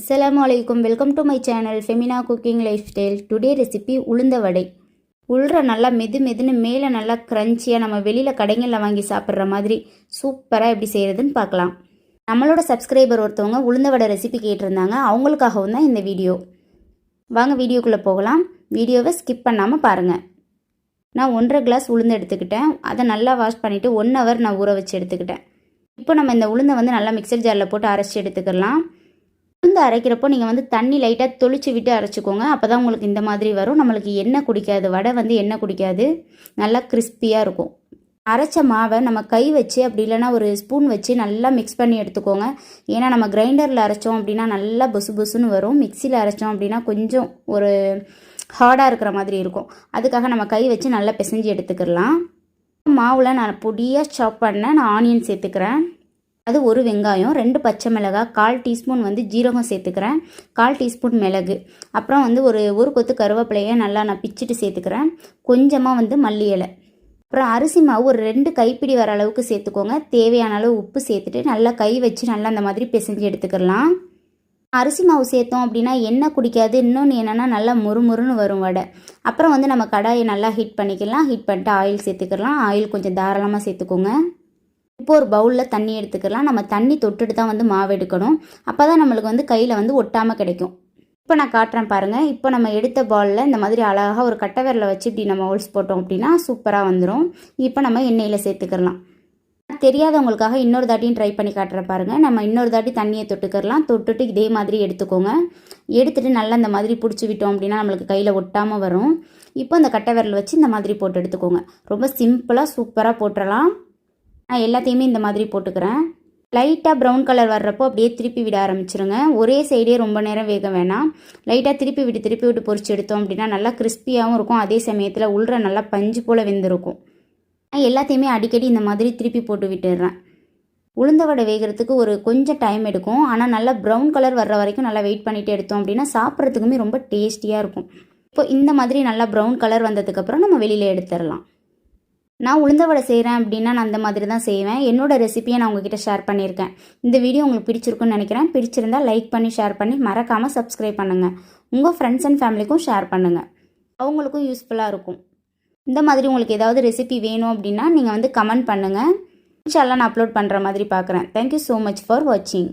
அஸ்லாம் அலைக்கும். Welcome to my channel Femina cooking lifestyle. Today recipe உளுந்த வடை. உள்ற நல்லா மெது மெதுன்னு மேலே நல்லா க்ரன்ச்சியாக நம்ம வெளியில் கடைகளில் வாங்கி சாப்பிட்ற மாதிரி சூப்பராக எப்படி செய்கிறதுன்னு பார்க்கலாம். நம்மளோட சப்ஸ்கிரைபர் ஒருத்தவங்க உளுந்த வடை ரெசிபி கேட்டிருந்தாங்க. அவங்களுக்காகவும் தான் இந்த வீடியோ. வாங்க வீடியோக்குள்ளே போகலாம். வீடியோவை ஸ்கிப் பண்ணாமல் பாருங்கள் நான் ஒன்றரை கிளாஸ் உளுந்து எடுத்துக்கிட்டேன். அதை நல்லா வாஷ் பண்ணிவிட்டு ஒன் ஹவர் நான் ஊற வச்சு எடுத்துக்கிட்டேன். இப்போ நம்ம இந்த உளுந்தை வந்து நல்லா மிக்சர் ஜாரில் போட்டு அரைச்சி எடுத்துக்கலாம். உளுந்து அரைக்கிறப்போ நீங்கள் வந்து தண்ணி லைட்டாக தொளிச்சு விட்டு அரைச்சிக்கோங்க. அப்போ தான் உங்களுக்கு இந்த மாதிரி வரும். நம்மளுக்கு எண்ணெய் குடிக்காது. வடை வந்து எண்ணெய் குடிக்காது. நல்லா கிறிஸ்பியாக இருக்கும். அரைச்ச மாவை நம்ம கை வச்சு அப்படி இல்லைன்னா ஒரு ஸ்பூன் வச்சு நல்லா மிக்ஸ் பண்ணி எடுத்துக்கோங்க. ஏன்னா நம்ம கிரைண்டரில் அரைச்சோம் அப்படின்னா நல்லா பொசு பொசுன்னு வரும். மிக்சியில் அரைச்சோம் அப்படின்னா கொஞ்சம் ஒரு ஹார்டாக இருக்கிற மாதிரி இருக்கும். அதுக்காக நம்ம கை வச்சு நல்லா பிசைஞ்சு எடுத்துக்கிடலாம் மாவில் நான் பொடியாக சாப் பண்ண நான் ஆனியன் சேர்த்துக்கிறேன். அது ஒரு வெங்காயம் ரெண்டு பச்சை மிளகாய் கால் டீஸ்பூன் வந்து ஜீரகம் சேர்த்துக்கிறேன். கால் டீஸ்பூன் மிளகு. அப்புறம் வந்து ஒரு ஒரு கொத்து கருவேப்பிலையை நல்லா நான் பிச்சுட்டு சேர்த்துக்கிறேன். கொஞ்சமாக வந்து மல்லி இலை. அப்புறம் அரிசி மாவு ஒரு ரெண்டு கைப்பிடி வர அளவுக்கு சேர்த்துக்கோங்க. தேவையான அளவு உப்பு சேர்த்துட்டு நல்லா கை வச்சு நல்லா அந்த மாதிரி பிசைஞ்சு எடுத்துக்கிடலாம் அரிசி மாவு சேர்த்தோம் அப்படின்னா எண்ணெய் குடிக்காது. இன்னொன்று என்னென்னா நல்லா முறுமுறுன்னு வரும் வடை. அப்புறம் வந்து நம்ம கடாயை நல்லா ஹீட் பண்ணிக்கலாம். ஹீட் பண்ணிட்டு ஆயில் சேர்த்துக்கலாம். ஆயில் கொஞ்சம் தாராளமாக சேர்த்துக்கோங்க. இப்போ ஒரு பவுலில் தண்ணி எடுத்துக்கலாம். நம்ம தண்ணி தொட்டுட்டு தான் வந்து மாவு எடுக்கணும். அப்போ தான் நம்மளுக்கு வந்து கையில் வந்து ஒட்டாமல் கிடைக்கும். இப்போ நான் காட்டுறேன் பாருங்கள் இப்போ நம்ம எடுத்த பாலில் இந்த மாதிரி அழகாக ஒரு கட்டை விரலை வச்சு இப்படி நம்ம ஹோல்ஸ் போட்டோம் அப்படின்னா சூப்பராக வந்துடும் இப்போ நம்ம எண்ணெயில் சேர்த்துக்கலாம். தெரியாதவங்களுக்காக இன்னொரு தாட்டியும் ட்ரை பண்ணி காட்டுற பாருங்கள் நம்ம இன்னொரு தாட்டி தண்ணியை தொட்டுக்கிறலாம் தொட்டுட்டு இதே மாதிரி எடுத்துக்கோங்க. எடுத்துகிட்டு நல்லா இந்த மாதிரி பிடிச்சி விட்டோம் அப்படின்னா நம்மளுக்கு கையில் ஒட்டாமல் வரும். இப்போ இந்த கட்டை விரல் வச்சு இந்த மாதிரி போட்டு எடுத்துக்கோங்க. ரொம்ப சிம்பிளாக சூப்பராக போட்டுடலாம் நான் எல்லாத்தையுமே இந்த மாதிரி போட்டுக்கிறேன். லைட்டாக ப்ரௌன் கலர் வர்றப்போ அப்படியே திருப்பி விட ஆரம்பிச்சிருங்க. ஒரே சைடே ரொம்ப நேரம் வேக வேணாம். லைட்டாக திருப்பி விட்டு திருப்பி விட்டு பொறிச்சு எடுத்தோம் அப்படின்னா நல்லா கிறிஸ்பியாகவும் இருக்கும். அதே சமயத்தில் உள்ள நல்லா பஞ்சு போல் வெந்திருக்கும். நான் எல்லாத்தையுமே அடிக்கடி இந்த மாதிரி திருப்பி போட்டு விட்டுடுறேன் உளுந்த வடை வேகிறதுக்கு ஒரு கொஞ்சம் டைம் எடுக்கும். ஆனால் நல்லா ப்ரௌன் கலர் வர்ற வரைக்கும் நல்லா வெயிட் பண்ணிட்டு எடுத்தோம் அப்படின்னா சாப்பிட்றதுக்குமே ரொம்ப டேஸ்டியாக இருக்கும். இப்போ இந்த மாதிரி நல்லா ப்ரௌன் கலர் வந்ததுக்கப்புறம் நம்ம வெளியில் எடுத்துடலாம். நான் உளுந்த வடை செய்கிறேன் அப்படின்னா நான் அந்த மாதிரி தான் செய்வேன். என்னோட ரெசிபியை நான் உங்ககிட்ட ஷேர் பண்ணியிருக்கேன். இந்த வீடியோ உங்களுக்கு பிடிச்சிருக்குன்னு நினைக்கிறேன். பிடிச்சிருந்தால் லைக் பண்ணி ஷேர் பண்ணி மறக்காமல் சப்ஸ்கிரைப் பண்ணுங்கள் உங்கள் ஃப்ரெண்ட்ஸ் அண்ட் ஃபேமிலிக்கும் ஷேர் பண்ணுங்கள் அவங்களுக்கும் யூஸ்ஃபுல்லாக இருக்கும். இந்த மாதிரி உங்களுக்கு ஏதாவது ரெசிபி வேணும் அப்படின்னா நீங்கள் வந்து கமெண்ட் பண்ணுங்கள் இன்ஷால்லாம் நான் அப்லோட் பண்ணுற மாதிரி பார்க்குறேன் தேங்க்யூ ஸோ மச் ஃபார் வாட்சிங்